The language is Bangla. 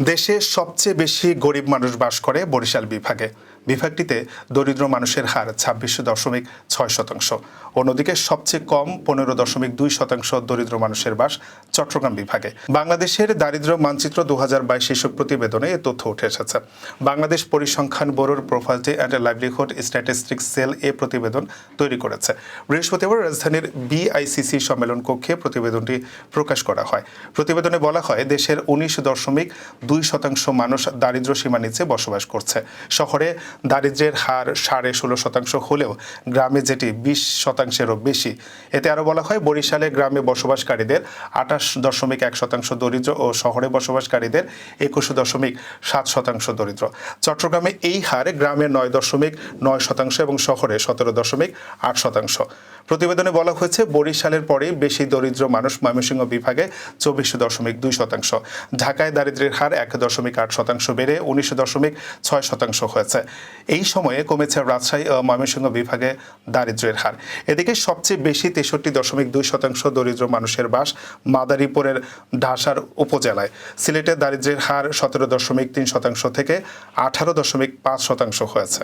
দেশে সবচেয়ে বেশি গরিব মানুষ বাস করে বরিশাল বিভাগে। বিভাগটিতে দরিদ্র মানুষের হার ছাব্বিশ দশমিক ছয় শতাংশ। অন্যদিকে সবচেয়ে কম পনেরো দশমিক দুই শতাংশ দরিদ্র মানুষের বাস চট্টগ্রাম বিভাগে। বাংলাদেশের দারিদ্র্য মানচিত্র দু হাজার বাইশ শীর্ষক প্রতিবেদনে এ তথ্য উঠে এসেছে। বাংলাদেশ পরিসংখ্যান ব্যুরোর প্রোফাইলটি অ্যান্ড লাইভলিহুড স্ট্যাটিস্টিক্স সেল এ প্রতিবেদন তৈরি করেছে। বৃহস্পতিবার রাজধানীর বিআইসিসি সম্মেলন কক্ষে প্রতিবেদনটি প্রকাশ করা হয়। প্রতিবেদনে বলা হয়, দেশের উনিশ দশমিক দুই শতাংশ মানুষ দারিদ্র্য সীমা নিচে বসবাস করছে। শহরে দারিদ্র্যের হার সাড়ে ষোলো শতাংশ হলেও গ্রামে যেটি বিশ শতাংশেরও বেশি, এতে আরও বলা হয় বরিশালে গ্রামে বসবাসকারীদের আঠাশ দশমিক এক শতাংশ দরিদ্র ও শহরে বসবাসকারীদের একুশ দশমিক সাত শতাংশ দরিদ্র। চট্টগ্রামে এই হার গ্রামে নয় দশমিক নয় শতাংশ এবং শহরে সতেরো দশমিক আট শতাংশ। প্রতিবেদনে বলা হয়েছে, বরিশালের পরেই বেশি দরিদ্র মানুষ ময়মনসিংহ বিভাগে চব্বিশ দশমিক দুই শতাংশ। ঢাকায় দারিদ্র্যের হার এক দশমিক আট শতাংশ বেড়ে উনিশ দশমিক ছয় শতাংশ হয়েছে। এই সময়ে কমেছে রাজশাহী ও ময়মনসিংহ বিভাগে দারিদ্র্যের হার। এদিকে সবচেয়ে বেশি তেষট্টি দশমিক দুই শতাংশ দরিদ্র মানুষের বাস মাদারীপুরের ঢাসার উপজেলায়। সিলেটে দারিদ্র্যের হার সতেরো দশমিক তিন শতাংশ থেকে আঠারো দশমিক পাঁচ শতাংশ হয়েছে।